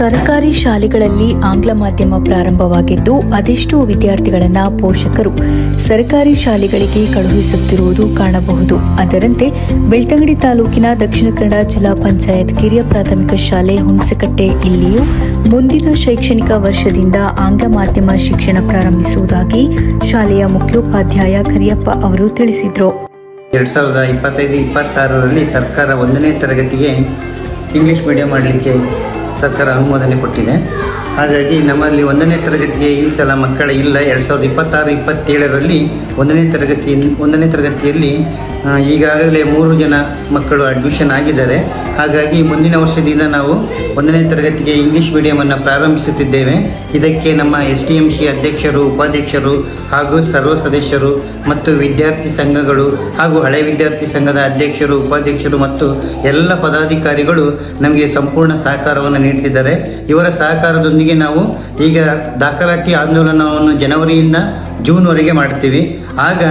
ಸರ್ಕಾರಿ ಶಾಲೆಗಳಲ್ಲಿ ಆಂಗ್ಲ ಮಾಧ್ಯಮ ಪ್ರಾರಂಭವಾಗಿದ್ದು, ಅದೆಷ್ಟೋ ವಿದ್ಯಾರ್ಥಿಗಳನ್ನ ಪೋಷಕರು ಸರ್ಕಾರಿ ಶಾಲೆಗಳಿಗೆ ಕಳುಹಿಸುತ್ತಿರುವುದು ಕಾಣಬಹುದು. ಅದರಂತೆ, ಬೆಳ್ತಂಗಡಿ ತಾಲೂಕಿನ ದಕ್ಷಿಣ ಕನ್ನಡ ಜಿಲ್ಲಾ ಪಂಚಾಯತ್ ಕಿರಿಯ ಪ್ರಾಥಮಿಕ ಶಾಲೆ ಹುಣಸಕಟ್ಟೆ ಇಲ್ಲಿಯೂ ಮುಂದಿನ ಶೈಕ್ಷಣಿಕ ವರ್ಷದಿಂದ ಆಂಗ್ಲ ಮಾಧ್ಯಮ ಶಿಕ್ಷಣ ಪ್ರಾರಂಭಿಸುವುದಾಗಿ ಶಾಲೆಯ ಮುಖ್ಯೋಪಾಧ್ಯಾಯ ಕರಿಯಪ್ಪ ಅವರು ತಿಳಿಸಿದರು. ಎರಡು ಸಾವಿರದ ಇಪ್ಪತ್ತೈದು, ಇಪ್ಪತ್ತಾರರಲ್ಲಿ ಸರ್ಕಾರ ಒಂದನೇ ತರಗತಿಗೆ ಇಂಗ್ಲಿಷ್ ಮೀಡಿಯಂ ಮಾಡಲಿಕ್ಕೆ ಸರ್ಕಾರ ಅನುಮೋದನೆ ಕೊಟ್ಟಿದೆ. ಹಾಗಾಗಿ ನಮ್ಮಲ್ಲಿ ಒಂದನೇ ತರಗತಿಗೆ ಈ ಸಲ ಮಕ್ಕಳ ಇಲ್ಲ. ಎರಡು ಸಾವಿರದ ಇಪ್ಪತ್ತಾರು, ಇಪ್ಪತ್ತೇಳರಲ್ಲಿ ಒಂದನೇ ತರಗತಿ, ಒಂದನೇ ತರಗತಿಯಲ್ಲಿ ಈಗಾಗಲೇ ಮೂರು ಜನ ಮಕ್ಕಳು ಅಡ್ಮಿಷನ್ ಆಗಿದ್ದಾರೆ. ಹಾಗಾಗಿ ಮುಂದಿನ ವರ್ಷದಿಂದ ನಾವು ಒಂದನೇ ತರಗತಿಗೆ ಇಂಗ್ಲೀಷ್ ಮೀಡಿಯಮನ್ನು ಪ್ರಾರಂಭಿಸುತ್ತಿದ್ದೇವೆ. ಇದಕ್ಕೆ ನಮ್ಮ ಎಸ್ ಡಿ ಎಂ ಸಿ ಅಧ್ಯಕ್ಷರು, ಉಪಾಧ್ಯಕ್ಷರು ಹಾಗೂ ಸರ್ವ ಸದಸ್ಯರು ಮತ್ತು ವಿದ್ಯಾರ್ಥಿ ಸಂಘಗಳು ಹಾಗೂ ಹಳೆ ವಿದ್ಯಾರ್ಥಿ ಸಂಘದ ಅಧ್ಯಕ್ಷರು, ಉಪಾಧ್ಯಕ್ಷರು ಮತ್ತು ಎಲ್ಲ ಪದಾಧಿಕಾರಿಗಳು ನಮಗೆ ಸಂಪೂರ್ಣ ಸಹಕಾರವನ್ನು ನೀಡುತ್ತಿದ್ದಾರೆ ಇವರ ಸಹಕಾರದೊಂದಿಗೆ ನಾವು ಈಗ ದಾಖಲಾತಿ ಆಂದೋಲನವನ್ನು ಜನವರಿಯಿಂದ ಜೂನ್ವರೆಗೆ ಮಾಡ್ತೀವಿ. ಆಗ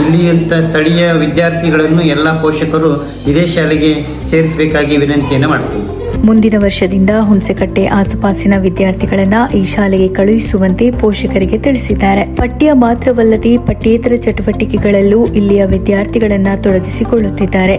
ಇಲ್ಲಿಯಂಥ ಸ್ಥಳೀಯ ವಿದ್ಯಾರ್ಥಿಗಳನ್ನು ಎಲ್ಲ ಪೋಷಕರು ಇದೇ ಶಾಲೆಗೆ ಸೇರಿಸಬೇಕಾಗಿ ವಿನಂತಿಯನ್ನು ಮಾಡ್ತೀವಿ. ಮುಂದಿನ ವರ್ಷದಿಂದ ಹುಣಸೆಕಟ್ಟೆ ಆಸುಪಾಸಿನ ವಿದ್ಯಾರ್ಥಿಗಳನ್ನ ಈ ಶಾಲೆಗೆ ಕಳುಹಿಸುವಂತೆ ಪೋಷಕರಿಗೆ ತಿಳಿಸಿದ್ದಾರೆ. ಪಠ್ಯ ಮಾತ್ರವಲ್ಲದೆ ಪಠ್ಯೇತರ ಚಟುವಟಿಕೆಗಳಲ್ಲೂ ಇಲ್ಲಿಯ ವಿದ್ಯಾರ್ಥಿಗಳನ್ನ ತೊಡಗಿಸಿಕೊಳ್ಳುತ್ತಿದ್ದಾರೆ.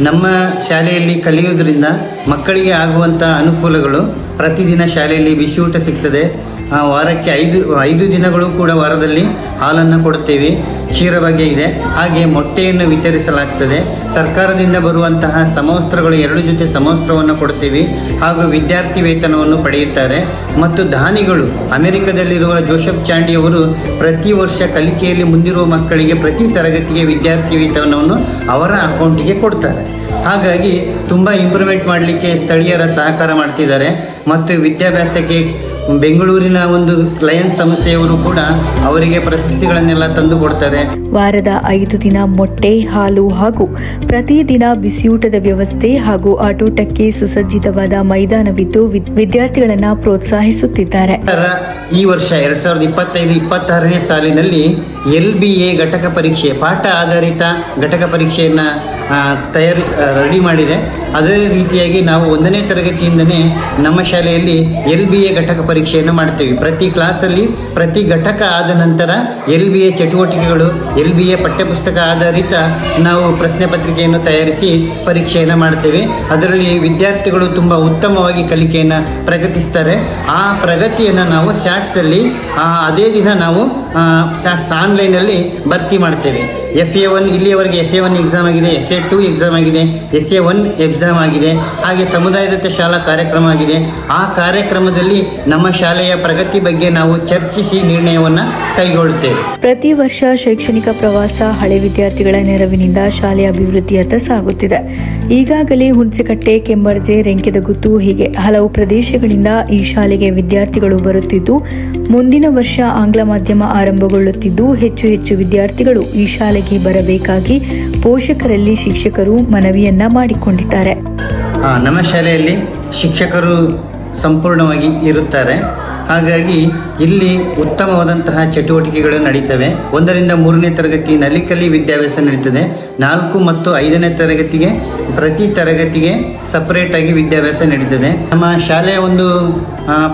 ನಮ್ಮ ಶಾಲೆಯಲ್ಲಿ ಕಲಿಯುವುದರಿಂದ ಮಕ್ಕಳಿಗೆ ಆಗುವಂತಹ ಅನುಕೂಲಗಳು ಪ್ರತಿದಿನ ಶಾಲೆಯಲ್ಲಿ ಬಿಸಿಯೂಟ ಸಿಗ್ತದೆ. ವಾರಕ್ಕೆ ಐದು ಐದು ದಿನಗಳು ಕೂಡ ವಾರದಲ್ಲಿ ಹಾಲನ್ನು ಕೊಡುತ್ತೇವೆ. ಕ್ಷೀರ ಬಗ್ಗೆ ಇದೆ. ಹಾಗೆ ಮೊಟ್ಟೆಯನ್ನು ವಿತರಿಸಲಾಗ್ತದೆ. ಸರ್ಕಾರದಿಂದ ಬರುವಂತಹ ಸಮವಸ್ತ್ರಗಳು ಎರಡು ಜೊತೆ ಸಮವಸ್ತ್ರವನ್ನು ಕೊಡ್ತೀವಿ ಹಾಗೂ ವಿದ್ಯಾರ್ಥಿ ವೇತನವನ್ನು ಪಡೆಯುತ್ತಾರೆ. ಮತ್ತು ದಾನಿಗಳು, ಅಮೆರಿಕದಲ್ಲಿರುವ ಜೋಸೆಫ್ ಚಾಂಡಿಯವರು ಪ್ರತಿ ವರ್ಷ ಕಲಿಕೆಯಲ್ಲಿ ಮುಂದಿರುವ ಮಕ್ಕಳಿಗೆ ಪ್ರತಿ ತರಗತಿಗೆ ವಿದ್ಯಾರ್ಥಿ ವೇತನವನ್ನು ಅವರ ಅಕೌಂಟಿಗೆ ಕೊಡ್ತಾರೆ. ಹಾಗಾಗಿ ತುಂಬ ಇಂಪ್ರೂವ್ಮೆಂಟ್ ಮಾಡಲಿಕ್ಕೆ ಸ್ಥಳೀಯರ ಸಹಕಾರ ಮಾಡ್ತಿದ್ದಾರೆ. ಮತ್ತು ವಿದ್ಯಾಭ್ಯಾಸಕ್ಕೆ ಬೆಂಗಳೂರಿನ ಒಂದು ಲಯನ್ಸ್ ಸಂಸ್ಥೆಯವರು ಕೂಡ ಅವರಿಗೆ ಪ್ರಶಸ್ತಿಗಳನ್ನೆಲ್ಲ ತಂದು ಕೊಡ್ತಾರೆ. ವಾರದ ಐದು ದಿನ ಮೊಟ್ಟೆ ಹಾಲು ಹಾಗೂ ಪ್ರತಿದಿನ ಬಿಸಿಯೂಟದ ವ್ಯವಸ್ಥೆ ಹಾಗೂ ಆಟೋಟಕ್ಕೆ ಸುಸಜ್ಜಿತವಾದ ಮೈದಾನವಿದ್ದು ವಿದ್- ವಿದ್ಯಾರ್ಥಿಗಳನ್ನ ಪ್ರೋತ್ಸಾಹಿಸುತ್ತಿದ್ದಾರೆ. ಈ ವರ್ಷ ಎರಡು ಸಾವಿರದ ಇಪ್ಪತ್ತೈದು ಇಪ್ಪತ್ತಾರನೇ ಸಾಲಿನಲ್ಲಿ ಎಲ್ ಬಿ ಎ ಘಟಕ ಪರೀಕ್ಷೆ ಪಾಠ ಆಧಾರಿತ ಘಟಕ ಪರೀಕ್ಷೆಯನ್ನು ತಯಾರಿ ರೆಡಿ ಮಾಡಿದೆ. ಅದೇ ರೀತಿಯಾಗಿ ನಾವು ಒಂದನೇ ತರಗತಿಯಿಂದನೇ ನಮ್ಮ ಶಾಲೆಯಲ್ಲಿ ಎಲ್ ಬಿ ಎ ಘಟಕ ಪರೀಕ್ಷೆಯನ್ನು ಮಾಡ್ತೇವೆ. ಪ್ರತಿ ಕ್ಲಾಸಲ್ಲಿ ಪ್ರತಿ ಘಟಕ ಆದ ನಂತರ ಎಲ್ ಬಿ ಎ ಚಟುವಟಿಕೆಗಳು, ಎಲ್ ಬಿ ಎ ಪಠ್ಯಪುಸ್ತಕ ಆಧಾರಿತ ನಾವು ಪ್ರಶ್ನೆ ಪತ್ರಿಕೆಯನ್ನು ತಯಾರಿಸಿ ಪರೀಕ್ಷೆಯನ್ನು ಮಾಡ್ತೇವೆ. ಅದರಲ್ಲಿ ವಿದ್ಯಾರ್ಥಿಗಳು ತುಂಬ ಉತ್ತಮವಾಗಿ ಕಲಿಕೆಯನ್ನು ಪ್ರಗತಿಸ್ತಾರೆ. ಆ ಪ್ರಗತಿಯನ್ನು ನಾವು ಶಾರ್ಟ್ಸಲ್ಲಿ ಅದೇ ದಿನ ನಾವು ಆನ್ಲೈನಲ್ಲಿ ಭರ್ತಿ ಮಾಡ್ತೇವೆ. ಎಫ್ ಎ ಒನ್, ಇಲ್ಲಿಯವರೆಗೆ ಎಫ್ ಎ ಒನ್ ಎಕ್ಸಾಮ್ ಆಗಿದೆ, ಎಫ್ ಎ ಟು ಎಕ್ಸಾಮ್ ಆಗಿದೆ, ಎಸ್ ಎ ಒನ್ ಎಕ್ಸಾಮ್ ಆಗಿದೆ. ಹಾಗೆ ಸಮುದಾಯದತ್ತ ಶಾಲಾ ಕಾರ್ಯಕ್ರಮ ಆಗಿದೆ. ಆ ಕಾರ್ಯಕ್ರಮದಲ್ಲಿ ನಮ್ಮ ಶಾಲೆಯ ಪ್ರಗತಿ ಬಗ್ಗೆ ನಾವು ಚರ್ಚಿಸಿ ನಿರ್ಣಯವನ್ನು ಕೈಗೊಳ್ಳುತ್ತೇವೆ. ಪ್ರತಿ ವರ್ಷ ಶೈಕ್ಷಣಿಕ ಪ್ರವಾಸ ಹಳೆ ವಿದ್ಯಾರ್ಥಿಗಳ ನೆರವಿನಿಂದ ಶಾಲೆಯ ಅಭಿವೃದ್ಧಿಯತ್ತ ಸಾಗುತ್ತಿದೆ. ಈಗಾಗಲೇ ಹುಣಸೆಕಟ್ಟೆ ಕೆಂಬರ್ಜೆ ರೆಂಕೆದಗುತ್ತು ಹೀಗೆ ಹಲವು ಪ್ರದೇಶಗಳಿಂದ ಈ ಶಾಲೆಗೆ ವಿದ್ಯಾರ್ಥಿಗಳು ಬರುತ್ತಿದ್ದು ಮುಂದಿನ ವರ್ಷ ಆಂಗ್ಲ ಮಾಧ್ಯಮ ಆರಂಭಗೊಳ್ಳುತ್ತಿದ್ದು ಹೆಚ್ಚು ಹೆಚ್ಚು ವಿದ್ಯಾರ್ಥಿಗಳು ಈ ಶಾಲೆಗೆ ಬರಬೇಕಾಗಿ ಪೋಷಕರಲ್ಲಿ ಶಿಕ್ಷಕರು ಮನವಿಯನ್ನ ಮಾಡಿಕೊಂಡಿದ್ದಾರೆ. ನಮ್ಮ ಶಾಲೆಯಲ್ಲಿ ಶಿಕ್ಷಕರು ಸಂಪೂರ್ಣವಾಗಿ ಇರುತ್ತಾರೆ. ಹಾಗಾಗಿ ಇಲ್ಲಿ ಉತ್ತಮವಾದಂತಹ ಚಟುವಟಿಕೆಗಳು ನಡೀತವೆ. ಒಂದರಿಂದ ಮೂರನೇ ತರಗತಿ ನಲಿಕಲಿ ವಿದ್ಯಾಭ್ಯಾಸ ನಡೀತದೆ. ನಾಲ್ಕು ಮತ್ತು ಐದನೇ ತರಗತಿಗೆ ಪ್ರತಿ ತರಗತಿಗೆ ಸಪರೇಟಾಗಿ ವಿದ್ಯಾಭ್ಯಾಸ ನಡೀತದೆ. ನಮ್ಮ ಶಾಲೆಯ ಒಂದು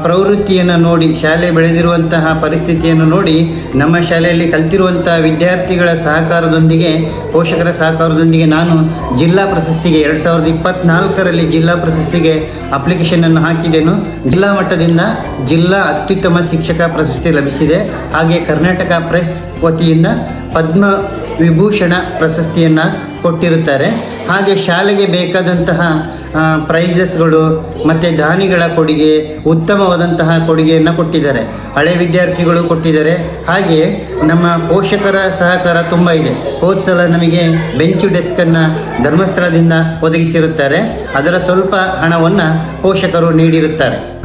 ಪ್ರವೃತ್ತಿಯನ್ನು ನೋಡಿ, ಶಾಲೆ ಬೆಳೆದಿರುವಂತಹ ಪರಿಸ್ಥಿತಿಯನ್ನು ನೋಡಿ, ನಮ್ಮ ಶಾಲೆಯಲ್ಲಿ ಕಲ್ತಿರುವಂತಹ ವಿದ್ಯಾರ್ಥಿಗಳ ಸಹಕಾರದೊಂದಿಗೆ, ಪೋಷಕರ ಸಹಕಾರದೊಂದಿಗೆ ನಾನು ಜಿಲ್ಲಾ ಪ್ರಶಸ್ತಿಗೆ ಎರಡು ಸಾವಿರದ ಇಪ್ಪತ್ನಾಲ್ಕರಲ್ಲಿ ಜಿಲ್ಲಾ ಪ್ರಶಸ್ತಿಗೆ ಅಪ್ಲಿಕೇಶನನ್ನು ಹಾಕಿದೆನು ಜಿಲ್ಲಾ ಮಟ್ಟದಿಂದ ಜಿಲ್ಲಾ ಅತ್ಯುತ್ತಮ ಶಿಕ್ಷಕ ಪ್ರಶಸ್ತಿ ಲಭಿಸಿದೆ. ಹಾಗೆ ಕರ್ನಾಟಕ ಪ್ರೆಸ್ ವತಿಯಿಂದ ಪದ್ಮ ವಿಭೂಷಣ ಪ್ರಶಸ್ತಿಯನ್ನು ಕೊಟ್ಟಿರುತ್ತಾರೆ. ಹಾಗೆ ಶಾಲೆಗೆ ಬೇಕಾದಂತಹ ಪ್ರೈಸಸ್ಗಳು ಮತ್ತು ದಾನಿಗಳ ಕೊಡುಗೆ, ಉತ್ತಮವಾದಂತಹ ಕೊಡುಗೆಯನ್ನು ಕೊಟ್ಟಿದ್ದಾರೆ. ಹಳೆ ವಿದ್ಯಾರ್ಥಿಗಳು ಕೊಟ್ಟಿದ್ದಾರೆ. ಹಾಗೆ ನಮ್ಮ ಪೋಷಕರ ಸಹಕಾರ ತುಂಬ ಇದೆ. ಹೋದ ಸಲ ನಮಗೆ ಬೆಂಚು ಡೆಸ್ಕನ್ನು ಧರ್ಮಸ್ಥಳದಿಂದ ಒದಗಿಸಿರುತ್ತಾರೆ. ಅದರ ಸ್ವಲ್ಪ ಹಣವನ್ನು ಪೋಷಕರು ನೀಡಿರುತ್ತಾರೆ.